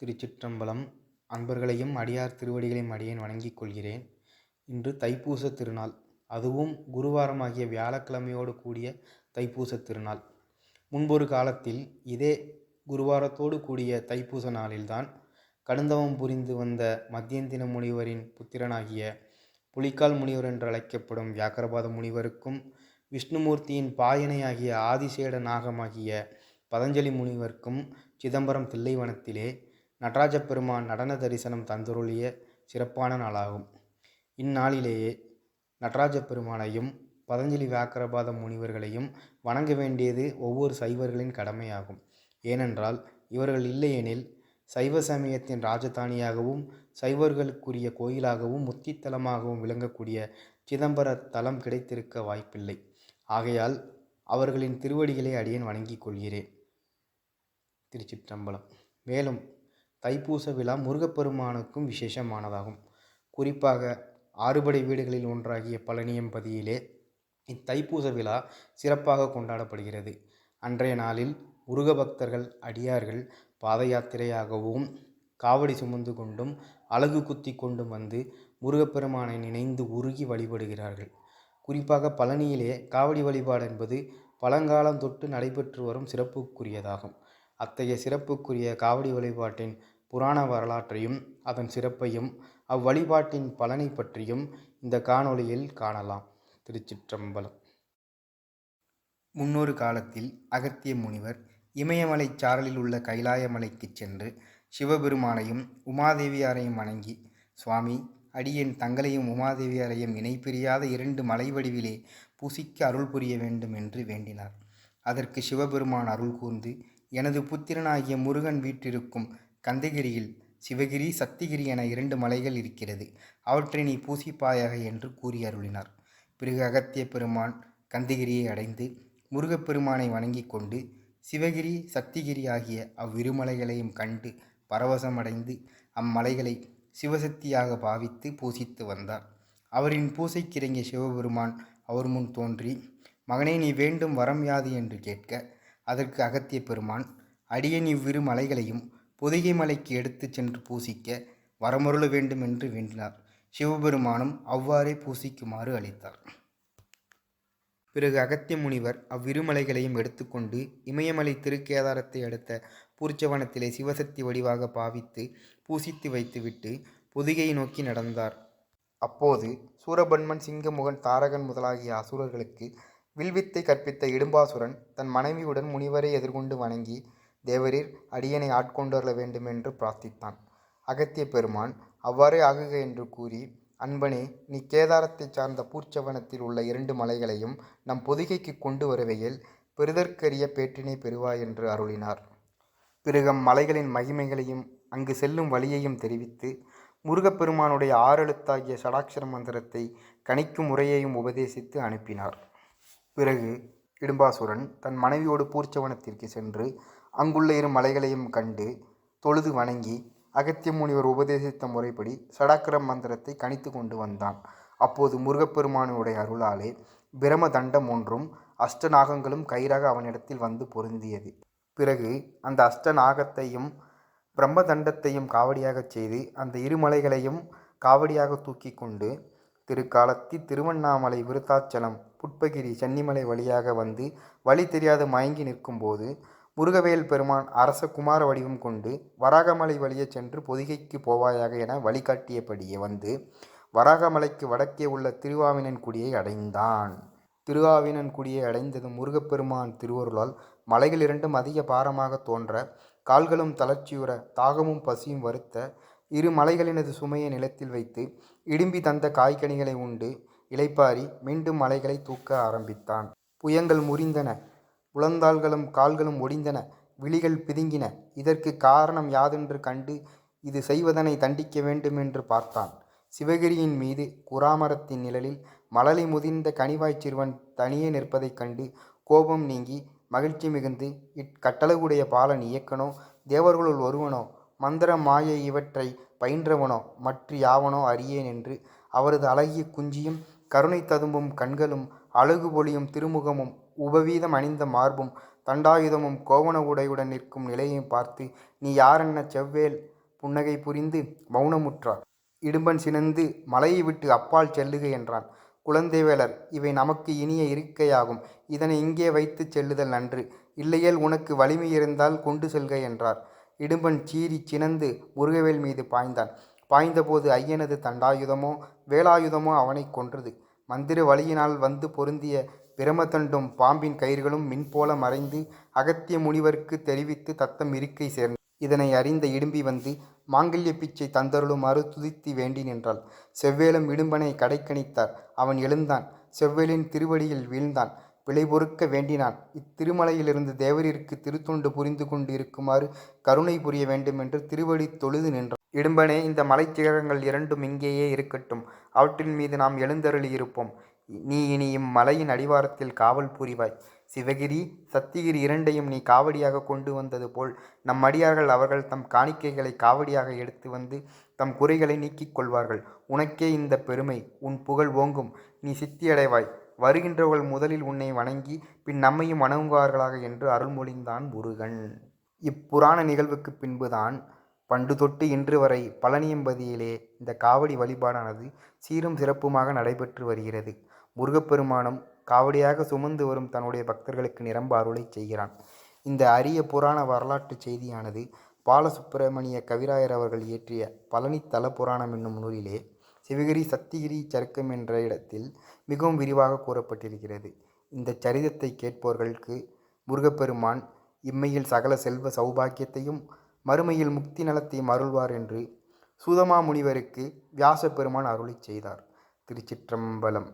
திருச்சிற்றம்பலம் அன்பர்களையும் அடியார் திருவடிகளையும் அடியேன் வணங்கிக் கொள்கிறேன். இன்று தைப்பூச திருநாள். அதுவும் குருவாரமாகிய வியாழக்கிழமையோடு கூடிய தைப்பூச திருநாள். முன்பொரு காலத்தில் இதே குருவாரத்தோடு கூடிய தைப்பூச நாளில்தான் கடுந்தவம் புரிந்து வந்த மத்தியந்தின முனிவரின் புத்திரனாகிய புலிக்கால் முனிவர் என்று அழைக்கப்படும் வியாக்கரபாத முனிவருக்கும் விஷ்ணுமூர்த்தியின் பாயனையாகிய ஆதிசேட நாகமாகிய பதஞ்சலி முனிவருக்கும் சிதம்பரம் தில்லைவனத்திலே நடராஜ பெருமான் நடன தரிசனம் தந்தருளிய சிறப்பான நாளாகும். இந்நாளிலேயே நடராஜ பெருமானையும் பதஞ்சலி வியாக்கரபாத முனிவர்களையும் வணங்க வேண்டியது ஒவ்வொரு சைவர்களின் கடமையாகும். ஏனென்றால் இவர்கள் இல்லையெனில் சைவ சமயத்தின் ராஜதானியாகவும் சைவர்களுக்குரிய கோயிலாகவும் முத்தித்தலமாகவும் விளங்கக்கூடிய சிதம்பர தலம் கிடைத்திருக்க வாய்ப்பில்லை. ஆகையால் அவர்களின் திருவடிகளை அடியேன் வணங்கிக் கொள்கிறேன். திருச்சிற்றம்பலம். மேலும் தைப்பூச விழா முருகப்பெருமானுக்கும் விசேஷமானதாகும். குறிப்பாக ஆறுபடை வீடுகளில் ஒன்றாகிய பழனியம்பதியிலே இத்தைப்பூச விழா சிறப்பாக கொண்டாடப்படுகிறது. அன்றைய நாளில் முருக பக்தர்கள் அடியார்கள் பாத யாத்திரையாகவும் காவடி சுமந்து கொண்டும் அழகு குத்தி கொண்டும் வந்து முருகப்பெருமானை நினைந்து உருகி வழிபடுகிறார்கள். குறிப்பாக பழனியிலே காவடி வழிபாடு என்பது பழங்காலம் தொட்டு நடைபெற்று வரும் சிறப்புக்குரியதாகும். அத்தகைய சிறப்புக்குரிய காவடி வழிபாட்டின் புராண வரலாற்றையும் அதன் சிறப்பையும் அவ்வழிபாட்டின் பலனை பற்றியும் இந்த காணொளியில் காணலாம். திருச்சிற்றம்பலம். முன்னொரு காலத்தில் அகத்திய முனிவர் இமயமலைச் சாரலில் உள்ள கைலாயமலைக்குச் சென்று சிவபெருமானையும் உமாதேவியாரையும் வணங்கி சுவாமி அடியேன் தங்களையும் உமாதேவியாரையும் இணைப்பிரியாத இரண்டு மலை வடிவிலே பூசிக்க அருள் புரிய வேண்டும் என்று வேண்டினார். அதற்கு சிவபெருமான் அருள் கூர்ந்து எனது புத்திரனாகிய முருகன் வீற்றிருக்கும் கந்தகிரியில் சிவகிரி சத்திகிரி என இரண்டு மலைகள் இருக்கிறது. அவற்றை நீ பூசிப்பாயாக என்று கூறி அருளினார். பிறகு அகத்திய பெருமான் கந்தகிரியை அடைந்து முருகப்பெருமானை வணங்கி கொண்டு சிவகிரி சத்திகிரி ஆகிய அவ்விருமலைகளையும் கண்டு பரவசமடைந்து அம்மலைகளை சிவசக்தியாக பாவித்து பூசித்து வந்தார். அவரின் பூசைக்கிறங்கிய சிவபெருமான் அவர் முன் தோன்றி மகனே நீ வேண்டும் வரம் யாது என்று கேட்க அதற்கு அகத்திய பெருமான் அடியன் இவ்விரு மலைகளையும் பொதிகை மலைக்கு எடுத்துச் சென்று பூசிக்க வரமருள வேண்டும் என்று வேண்டினார். சிவபெருமானும் அவ்வாறே பூசிக்குமாறு அளித்தார். பிறகு அகத்திய முனிவர் அவ்விருமலைகளையும் எடுத்துக்கொண்டு இமயமலை திருக்கேதாரத்தை அடுத்த பூர்ச்சவனத்திலே சிவசக்தி வடிவாக பாவித்து பூசித்து வைத்துவிட்டு பொதிகையை நோக்கி நடந்தார். அப்போது சூரபன்மன் சிங்கமுகன் தாரகன் முதலாகிய அசுரர்களுக்கு வில்வித்தை கற்பித்த இடும்பாசுரன் தன் மனைவியுடன் முனிவரை எதிர்கொண்டு வணங்கி தேவரீர் அடியனை ஆட்கொண்டு வேண்டும் என்று பிரார்த்தித்தான். அகத்திய பெருமான் அவ்வாறே ஆகுக என்று கூறி அன்பனே நீ கேதாரத்தைச் சார்ந்த பூர்ச்சவனத்தில் உள்ள இரண்டு மலைகளையும் நம் பொதிகைக்கு கொண்டு வருவையில் பெறுதற்கரிய பேற்றினை பெறுவாய் என்று அருளினார். பிறகம் மலைகளின் மகிமைகளையும் அங்கு செல்லும் வழியையும் தெரிவித்து முருகப்பெருமானுடைய ஆறெழுத்தாகிய சடாட்சர மந்திரத்தை கணிக்கும் முறையையும் உபதேசித்து அனுப்பினார். பிறகு இடும்பாசுரன் தன் மனைவியோடு பூர்ச்சவனத்திற்கு சென்று அங்குள்ள இரு மலைகளையும் கண்டு தொழுது வணங்கி அகத்திய முனிவர் உபதேசித்த முறைப்படி சடாக்கிர மந்திரத்தை கணித்து கொண்டு வந்தான். அப்போது முருகப்பெருமானுடைய அருளாலே பிரம தண்டம் ஒன்றும் அஷ்டநாகங்களும் கயிறாக அவனிடத்தில் வந்து பொருந்தியது. பிறகு அந்த அஷ்டநாகத்தையும் பிரம்மதண்டத்தையும் காவடியாகச் செய்து அந்த இருமலைகளையும் காவடியாக தூக்கி கொண்டு திருக்காலத்தி திருவண்ணாமலை விருத்தாச்சலம் புட்பகிரி சென்னிமலை வழியாக வந்து வழி தெரியாது மயங்கி நிற்கும்போது முருகவேல் பெருமான் அரச குமார வடிவம் கொண்டு வராகமலை வழியே சென்று பொதிகைக்கு போவாயாக என வழிகாட்டியபடியே வந்து வராகமலைக்கு வடக்கே உள்ள திருவாவினன்குடியை அடைந்தான். திருவாவினன்குடியை அடைந்ததும் முருகப்பெருமான் திருவருளால் மலைகள் இரண்டும் அதிக பாரமாக தோன்ற கால்களும் தளர்ச்சியுற தாகமும் பசியும் வருத்த இரு மலைகளினது சுமையை நிலத்தில் வைத்து இடும்பி தந்த காய்கனிகளை உண்டு. இளைப்பாரி மீண்டும் மலைகளை தூக்க ஆரம்பித்தான். புயங்கள் முறிந்தன. புலந்தாள்களும் கால்களும் ஒடிந்தன. விழிகள் பிதுங்கின. இதற்கு காரணம் யாதென்று கண்டு இது செய்வதனை தண்டிக்க வேண்டுமென்று பார்த்தான். சிவகிரியின் மீது குராமரத்தின் நிழலில் மழலை முதிர்ந்த கனிவாய்ச் சிறுவன் தனியே நிற்பதைக் கண்டு கோபம் நீங்கி மகிழ்ச்சி மிகுந்து இக்கட்டளவுடைய பாலன் இயக்கனோ தேவர்களுள் ஒருவனோ மந்திர மாயை இவற்றை பயின்றவனோ மற்ற யாவனோ அறியேன் என்று. அவரது அழகிய குஞ்சியும் கருணை ததும்பும் கண்களும் அழகு பொலியும் திருமுகமும் உபவீதம் அணிந்த மார்பும் தண்டாயுதமும் கோவண உடையுடன் நிற்கும் நிலையையும் பார்த்து நீ யாரென்ன செவ்வேல் புன்னகை புரிந்து மௌனமுற்றார் இடும்பன் சினந்து மலையை விட்டு அப்பால் செல்லுக என்றான். குழந்தைவேலர் இவை நமக்கு இனிய இருக்கையாகும். இதனை இங்கே வைத்துச் செல்லுதல் நன்று. இல்லையேல் உனக்கு வலிமை இருந்தால் கொண்டு செல்க என்றார். இடும்பன் சீறி சினந்து முருகவேல் மீது பாய்ந்தான். பாய்ந்தபோது ஐயனது தண்டாயுதமோ வேலாயுதமோ அவனைக் கொன்றது. மந்திர வழியினால் வந்து பொருந்திய பிரமதண்டும் பாம்பின் கயிறுகளும் மின்போல மறைந்து அகத்திய முனிவருக்கு தெரிவித்து தத்தம் இருக்கை சேர்ந்த இதனை அறிந்த இடும்பி வந்து மாங்கல்ய பிச்சை தந்தருளுமாறு துதித்து வேண்டி நின்றாள். செவ்வேலும் இடும்பனை கடைக்கணித்தார். அவன் எழுந்தான். செவ்வேலின் திருவடியில் வீழ்ந்தான். விலை பொறுக்க வேண்டினான். இத்திருமலையிலிருந்து தேவரிற்கு திருத்தொண்டு புரிந்து கொண்டு இருக்குமாறு கருணை புரிய வேண்டும் என்று திருவடி தொழுது நின்றான். இடும்பனே இந்த மலைச்சிகரங்கள் இரண்டும் இங்கேயே இருக்கட்டும். அவற்றின் மீது நாம் எழுந்தருளியிருப்போம் நீ இனி இம்மலையின் அடிவாரத்தில் காவல் புரிவாய். சிவகிரி சத்திகிரி இரண்டையும் நீ காவடியாக கொண்டு வந்தது போல் நம் அடியார்கள் அவர்கள் தம் காணிக்கைகளை காவடியாக எடுத்து வந்து தம் குறைகளை நீக்கிக் கொள்வார்கள். உனக்கே இந்த பெருமை. உன் புகழ் ஓங்கும். நீ சித்தியடைவாய். வருகின்றவர்கள் முதலில் உன்னை வணங்கி பின் நம்மையும் வணங்குவார்களாக என்று அருள்மொழிந்தான் முருகன். இப்புராண நிகழ்வுக்கு பின்புதான் பண்டு தொட்டு இன்று வரை பழனியம்பதியிலே இந்த காவடி வழிபாடானது சீரும் சிறப்புமாக நடைபெற்று வருகிறது. முருகப்பெருமானும் காவடியாக சுமந்து வரும் தன்னுடைய பக்தர்களுக்கு நிரம்ப அருளை செய்கிறான். இந்த அரிய புராண வரலாற்று செய்தியானது பாலசுப்பிரமணிய கவிராயர் அவர்கள் இயற்றிய பழனி தல புராணம் என்னும் நூலிலே சிவகிரி சத்திகிரி சருக்கம் என்ற இடத்தில் மிகவும் விரிவாக கூறப்பட்டிருக்கிறது. இந்த சரிதத்தை கேட்பவர்களுக்கு முருகப்பெருமான் இம்மையில் சகல செல்வ சௌபாக்கியத்தையும் மறுமையில் முக்தி நலத்தையும் அருள்வார் என்று சுதமா முனிவருக்கு வியாச பெருமான் அருளி செய்தார். திருச்சிற்றம்பலம்.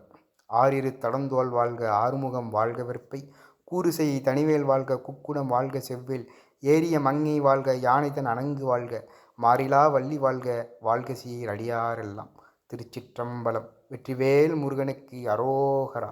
ஆறிரு தடந்தோல் வாழ்க ஆறுமுகம் வாழ்க வெற்பை கூறுசெய் தனிவேல் வாழ்க குக்குடம் வாழ்க செவ்வேல் ஏரிய மங்கை வாழ்க யானைதன் அணங்கு வாழ்க மாறிலா வள்ளி வாழ்க வாழ்க சீர் அடியாரெல்லாம். திருச்சிற்றம்பலம் வெற்றிவேல் முருகனுக்கு அரோகரா.